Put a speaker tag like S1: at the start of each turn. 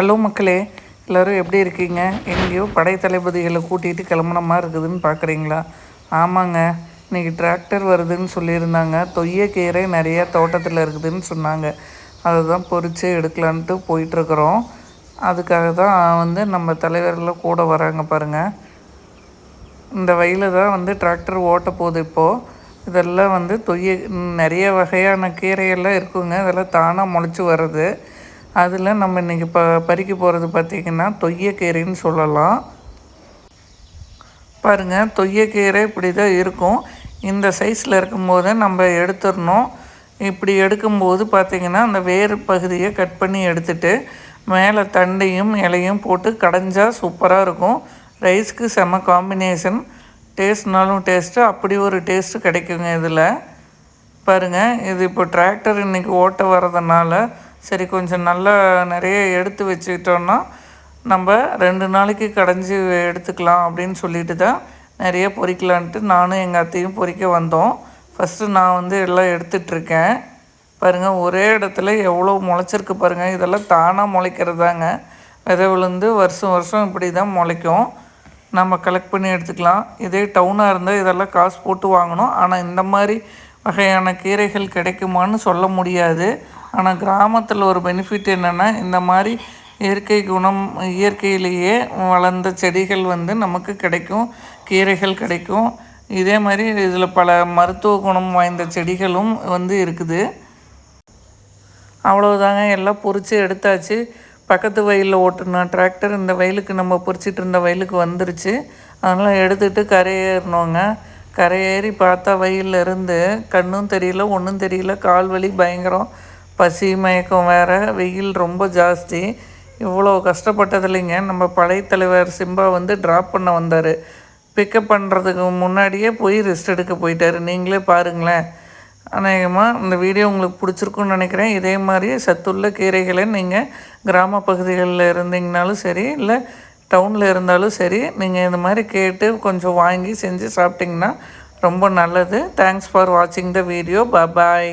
S1: Hello மக்களே எல்லோரும் எப்படி இருக்கீங்க? எங்கேயோ படைத்தளபதிகளை கூட்டிகிட்டு கிளம்புன மாதிரி இருக்குதுன்னு பார்க்குறீங்களா ஆமாங்க இன்றைக்கி டிராக்டர் வருதுன்னு சொல்லியிருந்தாங்க. தொய்யக்கீரை நிறையா தோட்டத்தில் இருக்குதுன்னு சொன்னாங்க. அதை தான் பொறிச்சு எடுக்கலான்ட்டு போயிட்டுருக்குறோம். அதுக்காக தான் வந்து நம்ம தலைவர்லாம் கூட வராங்க பாருங்கள் இந்த வயலில் தான் வந்து டிராக்டர் ஓட்ட போகுது இப்போது இதெல்லாம் வந்து தொய்ய நிறைய வகையான கீரையெல்லாம் இருக்குங்க. இதெல்லாம் தானாக முளைச்சி வர்றது. அதில் நம்ம இன்றைக்கி ப பறிக்க போகிறது பார்த்திங்கன்னா தொய்யக்கீரைன்னு சொல்லலாம். பாருங்கள் தொய்யக்கீரை இப்படி தான் இருக்கும். இந்த சைஸில் இருக்கும்போது நம்ம எடுத்துடணும். இப்படி எடுக்கும்போது பார்த்திங்கன்னா அந்த வேறு பகுதியை கட் பண்ணி எடுத்துட்டு மேலே தண்டையும் இலையும் போட்டு கடைஞ்சால் சூப்பராக இருக்கும். ரைஸ்க்கு செம்ம காம்பினேஷன் டேஸ்ட்னாலும் டேஸ்ட்டு அப்படி ஒரு டேஸ்ட்டு கிடைக்குங்க இதில். பாருங்கள் இது இப்போ டிராக்டர் இன்றைக்கி ஓட்ட வர்றதுனால சரி கொஞ்சம் நல்லா நிறைய எடுத்து வச்சுக்கிட்டோன்னா நம்ம ரெண்டு நாளைக்கு கடைஞ்சி எடுத்துக்கலாம் அப்படின்னு சொல்லிட்டு தான் நிறைய பொறிக்கலான்ட்டு நானும் எங்கள் அத்தையும் பொறிக்க வந்தோம். ஃபஸ்ட்டு நான் வந்து எல்லாம் எடுத்துட்ருக்கேன். பாருங்கள் ஒரே இடத்துல எவ்வளோ முளைச்சிருக்கு பாருங்கள் இதெல்லாம் தானாக முளைக்கிறதாங்க. விதை விழுந்து வருஷம் வருஷம் இப்படி தான் முளைக்கும். நம்ம கலெக்ட் பண்ணி எடுத்துக்கலாம். இதே டவுனாக இருந்தால் இதெல்லாம் காசு போட்டு வாங்கணும். ஆனால் இந்த மாதிரி வகையான கீரைகள் கிடைக்குமான்னு சொல்ல முடியாது. ஆனால் கிராமத்தில் ஒரு பெனிஃபிட் என்னென்னா இந்த மாதிரி இயற்கை குணம் இயற்கையிலேயே வளர்ந்த செடிகள் வந்து நமக்கு கிடைக்கும் கீரைகள் கிடைக்கும். இதே மாதிரி இதில் பல மருத்துவ குணம் வாய்ந்த செடிகளும் வந்து இருக்குது. அவ்வளோதாங்க எல்லாம் பொறிச்சு எடுத்தாச்சு. பக்கத்து வயலில் ஓட்டுன டிராக்டர் இந்த வயலுக்கு நம்ம பொறிச்சிட்டு இருந்த வயலுக்கு வந்துருச்சு. அதனால் எடுத்துகிட்டு கரையேறினோங்க கரையேறி பார்த்தா வயலில் இருந்து கண்ணும் தெரியல ஒன்றும் தெரியல கால் வலி பயங்கரம். பசி மயக்கம் வேறு வெயில் ரொம்ப ஜாஸ்தி. இவ்வளோ கஷ்டப்பட்டதில்லைங்க. நம்ம பழைய தலைவர் சிம்பா வந்து ட்ராப் பண்ண வந்தார். பிக்கப் பண்ணுறதுக்கு முன்னாடியே போய் ரெஸ்ட் எடுக்க போயிட்டார். நீங்களே பாருங்களேன். அநேகமாக இந்த வீடியோ உங்களுக்கு பிடிச்சிருக்குன்னு நினைக்கிறேன். இதே மாதிரி சத்துள்ள கீரைகளை நீங்கள் கிராம பகுதிகளில் இருந்தீங்கனாலும் சரி இல்லை டவுனில் இருந்தாலும் சரி நீங்கள் இந்த மாதிரி கேட்டு கொஞ்சம் வாங்கி செஞ்சு சாப்பிட்டிங்கன்னா ரொம்ப நல்லது. தேங்க்ஸ் ஃபார் வாட்சிங் த வீடியோ பாய்